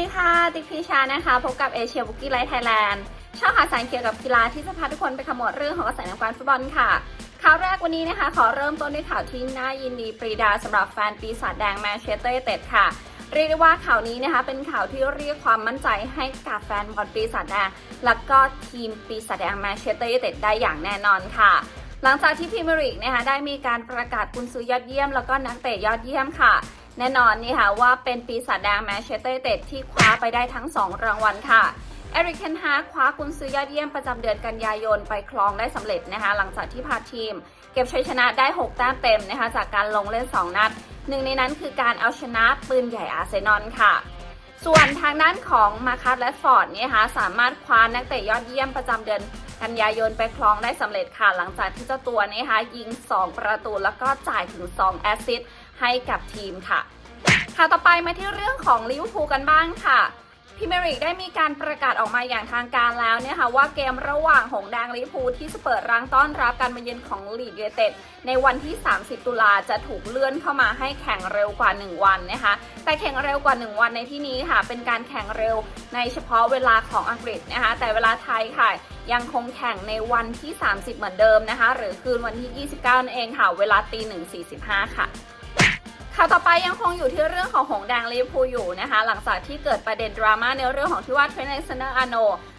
ดีค่ะ ติ๊กพีชานะคะ พบกับเอเชียบุกี้ไลท์ไทยแลนด์ช่องข่าวสารเกี่ยวกับกีฬาที่จะพาทุกคนไปขมวดเรื่องของกระแสในวงการฟุตบอลค่ะข่าวแรกวันนี้นะคะ ขอเริ่มต้นด้วยข่าวที่น่ายินดีปรีดาสำหรับแฟนปีศาจแดงแมนเชสเตอร์เต็ดค่ะ เรียกได้ว่าข่าวนี้นะคะ เป็นข่าวที่เรียกความมั่นใจให้กับแฟนบอลปีศาจแดง แล้วก็ทีมปีศาจแดงแมนเชสเตอร์เต็ดได้อย่างแน่นอนค่ะ หลังจากที่พรีเมียร์ลีกนะคะได้มีการประกาศกุนซือยอดเยี่ยม แล้วก็นักเตะยอดเยี่ยมค่ะ แน่นอนนี่ค่ะว่าเป็นปีศาจแดงแมนเชสเตอร์เต็ดที่คว้าไปได้ทั้ง 2 รางวัลค่ะเอริกเคนฮาคว้ากุนซือยอดเยี่ยมประจำเดือนกันยายนไปครองได้สำเร็จนะคะ หลังจากที่พาทีม เก็บชัยชนะได้ 6 แต้มเต็มนะคะ จากการลงเล่น 2 นัดหนึ่งในนั้นคือการเอาชนะปืนใหญ่อาร์เซนอลค่ะ ส่วนทางด้านของมาคัสและฟอร์ดเนี่ยนะคะสามารถคว้านักเตะยอดเยี่ยมประจำเดือนกันยายนไปครองได้สำเร็จค่ะ หลังจากที่เจ้าตัวนะคะยิง 2 ประตูแล้วก็จ่ายถึง 2 แอสซิสต์ให้กับทีมค่ะ ค่ะต่อไปมาที่เรื่องของลิเวอร์พูลกันบ้างค่ะพรีเมร์ลีกได้มีการประกาศออกมาอย่างทางการแล้วเนี่ยค่ะว่าเกมระหว่างหงแดงลิเวอร์พูลที่จะเปิดรังต้อนรับการมาเยือนของลีดยูไนเต็ดในวันที่ 30 ตุลาจะถูกเลื่อนเข้ามาให้แข่งเร็วกว่า 1 วันนะคะแต่แข่งเร็วกว่า 1 วันในที่นี้ค่ะ เป็นการแข่งเร็วในเฉพาะเวลาของอังกฤษนะคะแต่เวลาไทยค่ะ ยังคงแข่งในวันที่ 30 เหมือนเดิมนะคะหรือคืนวันที่ 29นั่นเองค่ะ เวลาตี1.45 ค่ะ ข่าวต่อไปยังคงอยู่ที่เรื่องของหงแดงลิพูอยู่นะคะ หลังจากที่เกิดประเด็นดราม่าในเรื่องของที่ว่าเทรนเนเซเนอร์อาโน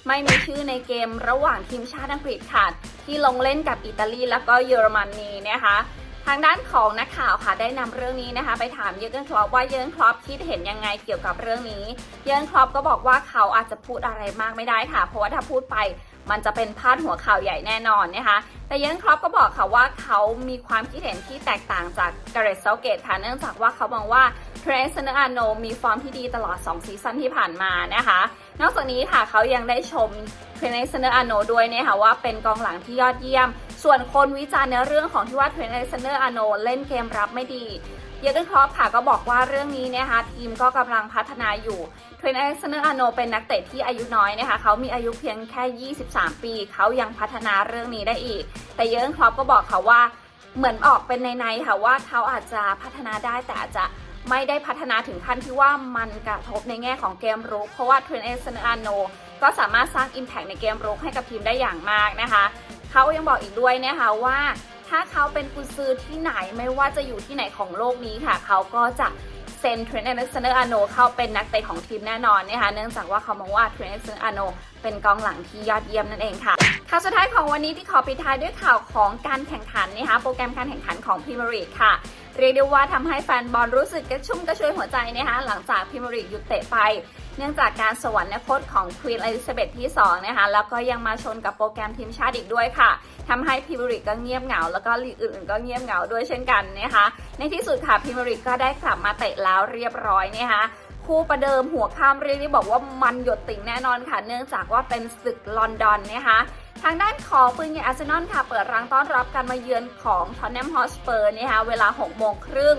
ไม่มีชื่อในเกมระหว่างทีมชาติอังกฤษค่ะ ที่ลงเล่นกับอิตาลีแล้วก็เยอรมนีนะคะทางด้านของนักข่าวค่ะได้นำเรื่องนี้นะคะ ไปถามเยอร์เกนคลอปว่าเยอร์เกนคลอปคิดเห็นยังไงเกี่ยวกับเรื่องนี้ เยอร์เกนคลอปก็บอกว่าเขาอาจจะพูดอะไรมากไม่ได้ค่ะ เพราะว่าถ้าพูดไป มันจะเป็นพาดหัวข่าวใหญ่แน่นอนนะคะ แต่เยนคลอปก็บอกค่ะว่าเขามีความคิดเห็นที่แตกต่างจากกาเรตเซาเกตค่ะ เนื่องจากว่าเขามองว่าเทรนเซนอาโนมีฟอร์มที่ดีตลอด 2 ซีซั่นที่ผ่านมานะคะ นอกจากนี้ค่ะเขายังได้ชมเทรนเซนอาโนด้วยนะคะว่าเป็นกองหลังที่ยอดเยี่ยม ส่วนคนวิจารณ์ในเรื่องของที่ว่าเทรนเนอร์เซนเนอร์อาโนเล่นเกมรับไม่ดี เยอร์เกนคลอปค่ะก็บอกว่าเรื่องนี้นะคะทีมก็กำลังพัฒนาอยู่เทรนเอร์เซนเนอร์อาโนเป็นนักเตะที่อายุน้อยนะคะเขามีอายุเพียงแค่ 23 ปี เขายังพัฒนาเรื่องนี้ได้อีก แต่เยอร์เกนคลอปก็บอกค่ะว่าเหมือนออกเป็นในๆค่ะว่าเขาอาจจะพัฒนาได้แต่อาจจะไม่ได้พัฒนาถึงขั้นที่ว่ามันกระทบในแง่ของเกมรุกเพราะว่าเทรนเอร์เซนเนอร์อาโนก็สามารถสร้าง Impact ในเกมรุกให้กับทีมได้อย่างมากนะคะ เขายังบอกอีกด้วยนะคะว่า ถ้าเขาเป็นกุญซือที่ไหนไม่ว่าจะอยู่ที่ไหนของโลกนี้ค่ะ เขาก็จะเซ็นเทรนเนอร์เซนเนอร์อาโนเข้าเป็นนักเตะของทีมแน่นอนนะคะเนื่องจากว่าเขามองว่าเทรนเนอร์เซนเนอร์อาโน เป็นกองหลังที่ยอดเยี่ยมนั่นเองค่ะข่าวสุดท้ายของวันนี้ที่ขอปิดท้ายด้วยข่าวของการแข่งขันนะคะโปรแกรมการแข่งขันของพรีเมียร์ลีกค่ะเรียกได้ว่าทำให้แฟนบอลรู้สึกกระชุ่มกระชวยหัวใจนะคะหลังจากพรีเมียร์ลีกหยุดเตะไป เนื่องจากการสวรรคตของควีนอลิซาเบธที่ 2 นะคะ แล้วก็ยังมาชนกับโปรแกรมทีมชาติอีกด้วยค่ะทำให้พรีเมียร์ลีกก็เงียบเหงา แล้วก็ลีกอื่นๆก็เงียบเหงาด้วยเช่นกันนะคะ ในที่สุดค่ะพรีเมียร์ลีกก็ได้กลับมาเตะแล้วเรียบร้อยนะคะ คู่ประเดิมหัวข้ามเรียกได้บอกว่ามันหยดติ่งแน่นอนค่ะ เนื่องจากว่าเป็นศึกลอนดอนนะคะทางด้านของปืนใหญ่อาร์เซนอลค่ะ เปิดรังต้อนรับการมาเยือนของทอนแนมฮอสเปอร์นะคะเวลา6โมงครึ่ง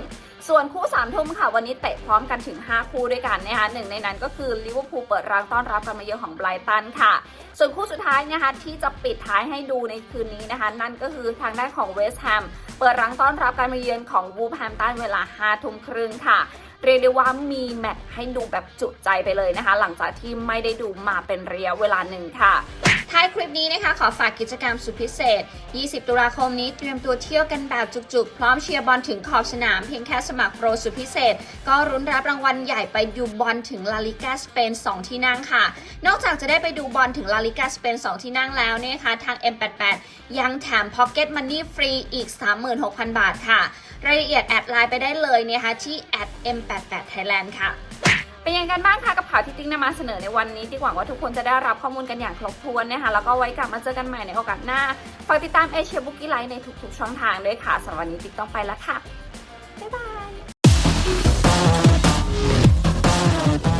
ส่วนคู่3ทุ่มค่ะ วันนี้เตะพร้อมกันถึง 5 คู่ด้วยกันนะคะหนึ่งในนั้นก็คือลิเวอร์พูลเปิดรังต้อนรับการมาเยือนของไบรตันค่ะ ส่วนคู่สุดท้ายนะคะที่จะปิดท้ายให้ดูในคืนนี้นะคะ นั่นก็คือทางด้านของเวสต์แฮมเปิดรังต้อนรับการมาเยือนของวูฟแฮมตันเวลา5ทุ่มครึ่งค่ะ เรียกได้ว่ามีแมทให้ดูแบบจุใจไปเลยนะคะ หลังจากที่ไม่ได้ดูมาเป็นระยะเวลาหนึ่งค่ะ ท้ายคลิปนี้นะคะ ขอฝากกิจกรรมสุดพิเศษ 20 ตุลาคมนี้เตรียมตัวเที่ยวกันแบบจุกๆ พร้อมเชียร์บอลถึงขอบสนาม เพียงแค่สมัครโปรสุดพิเศษ ก็รุ้นรับรางวัลใหญ่ไปดูบอลถึงลาลิกาสเปน 2 ที่นั่งค่ะ นอกจากจะได้ไปดูบอลถึงลาลิกาสเปน 2 ที่นั่งแล้วเนี่ยค่ะทาง M88 ยังแถม Pocket Money ฟรีอีก 36,000 บาทค่ะ รายละเอียดแอดไลน์ไปได้เลยนะคะที่ @m88 Thailand ค่ะ เป็นยังไงกันบ้างคะกับข่าวที่ติ๊กนำมาเสนอในวันนี้ติ๊กหวังว่าทุกคนจะได้รับข้อมูลกันอย่างครบถ้วนนะคะแล้วก็ไว้กลับมาเจอกันใหม่ในโอกาสหน้าฝากติดตามเอเชียบุ๊กกี้ไลท์ในทุกๆช่องทางด้วยค่ะสำหรับวันนี้ติ๊กต้องไปละค่ะบ๊ายบาย